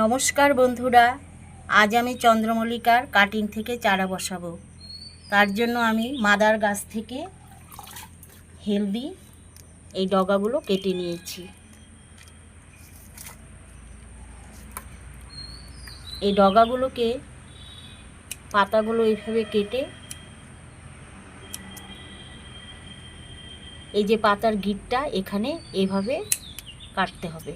নমস্কার বন্ধুরা, আজ আমি চন্দ্রমল্লিকার কাটিং থেকে চারা বসাবো। তার জন্য আমি মাদার গাছ থেকে হেলদি এই ডগাগুলো কেটে নিয়েছি। এই ডগাগুলোকে পাতাগুলো এইভাবে কেটে এই যে পাতার গিটটা এখানে এভাবে কাটতে হবে।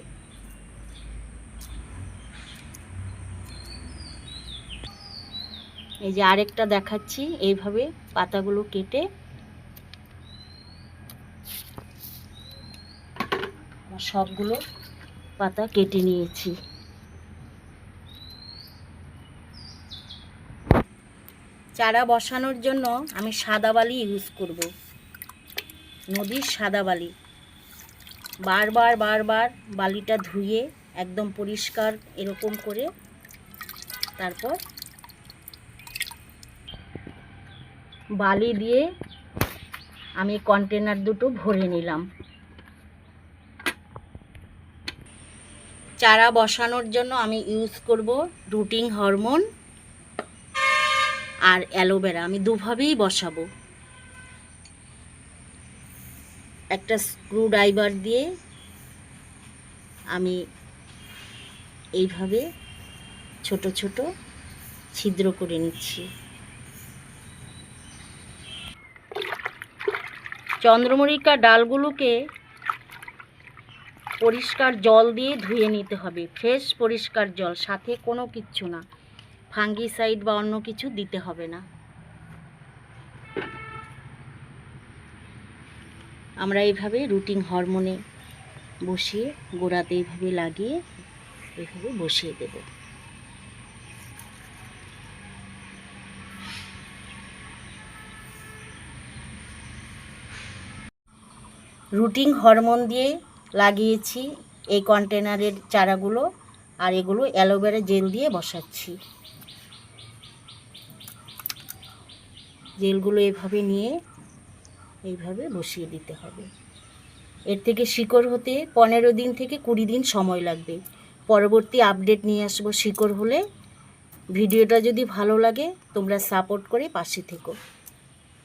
এই যে আরেকটা দেখাচ্ছি, এইভাবে পাতাগুলো কেটে। সবগুলো পাতা কেটে নিয়েছি। চারা বসানোর জন্য আমি সাদা বালি ইউজ করব। নদীর সাদা বালি। বারবার বারবার বালিটা ধুয়ে একদম পরিষ্কার এরকম করে তারপর বালি দিয়ে আমি কন্টেনার দুটো ভরে নিলাম। চারা বসানোর জন্য আমি ইউজ করব রুটিং হরমোন আর অ্যালোভেরা আমি দুভাবেই বসাবো। একটা স্ক্রু ড্রাইভার দিয়ে আমি এইভাবে ছোট ছোট ছিদ্র করে নিচ্ছি। চন্দ্রমল্লিকা ডালগুলোকে পরিষ্কার জল দিয়ে ধুয়ে নিতে হবে। ফ্রেশ, পরিষ্কার জল, সাথে কোনো কিচ্ছু না। ফাঙ্গিসাইড বা অন্য কিছু দিতে হবে না। আমরা এইভাবে রুটিন হরমোনে বসিয়ে, গোড়াতে এইভাবে লাগিয়ে এইভাবে বসিয়ে দেব। রুটিন হরমোন দিয়ে লাগিয়েছি এই কন্টেনারের চারাগুলো আর এগুলো অ্যালোভেরা জেল দিয়ে বসাচ্ছি। জেলগুলো এভাবে নিয়ে এইভাবে বসিয়ে দিতে হবে। এর থেকে শিকড় হতে পনেরো দিন থেকে কুড়ি দিন সময় লাগবে। পরবর্তী আপডেট নিয়ে আসব শিকড় হলে। ভিডিওটা যদি ভালো লাগে তোমরা সাপোর্ট করে পাশে থেকো।